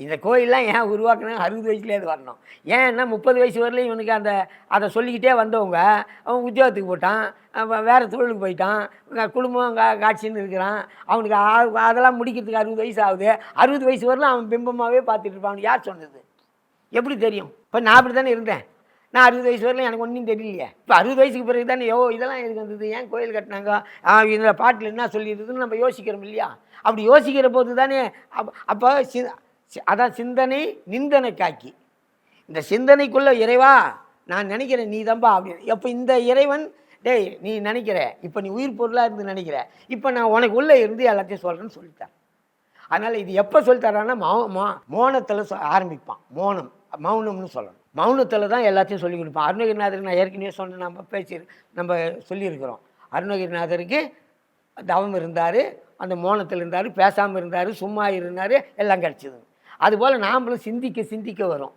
இந்த கோயிலெலாம் ஏன் உருவாக்குனாங்க அறுபது வயசுலேயே அது வரணும் ஏன்னா முப்பது வயசு வரலையும் இவனுக்கு அந்த அதை சொல்லிக்கிட்டே வந்தவங்க அவன் உத்தியோகத்துக்கு போட்டான் வேறு தொழிலுக்கு போயிட்டான் குடும்பம் கா காட்சின்னு இருக்கிறான். அவனுக்கு அதெல்லாம் முடிக்கிறதுக்கு அறுபது வயசு ஆகுது. அறுபது வயசு வரலாம் அவன் பிம்பமாகவே பார்த்துட்டு இருப்பான். யார் சொன்னது? எப்படி தெரியும்? இப்போ நான் அப்படி தானே இருந்தேன். நான் அறுபது வயசு வரலாம் எனக்கு ஒன்றும் தெரியலையே. இப்போ அறுபது வயசுக்கு பிறகு தானே யோ இதெல்லாம் எதுக்கு வந்தது? ஏன் கோயில் கட்டினாங்க? இதில் பாட்டில் என்ன சொல்லியிருக்குன்னு நம்ம யோசிக்கிறோம் இல்லையா? அப்படி யோசிக்கிற போது தானே அப் அப்போ சி- அதான் சிந்தனை நிந்தனை காக்கி இந்த சிந்தனைக்குள்ள இறைவா நான் நினைக்கிறேன் நீ தம்பா அப்படின்னு. எப்போ இந்த இறைவன் டேய் நீ நினைக்கிற இப்போ நீ உயிர் பொருளாக இருந்து நினைக்கிற இப்போ நான் உனக்கு உள்ளே இருந்து எல்லாத்தையும் சொல்கிறேன்னு சொல்லிட்டேன். அதனால் இது எப்போ சொல்லித்தரான்னா மௌ மோ மோனத்தில் ஆரம்பிப்பான். மோனம் மௌனம்னு சொல்லணும். மௌனத்தில் தான் எல்லாத்தையும் சொல்லி கொடுப்பான். அருணகிரிநாதர் நான் ஏற்கனவே சொன்ன நம்ம பேசி நம்ம சொல்லியிருக்கிறோம். அருணகிரிநாதருக்கு தவம் இருந்தார் அந்த மோனத்தில் இருந்தார் பேசாமல் இருந்தார் சும்மா இருந்தார் எல்லாம் கிடச்சிது. அதுபோல் நாமளும் சிந்திக்க சிந்திக்க வரும்.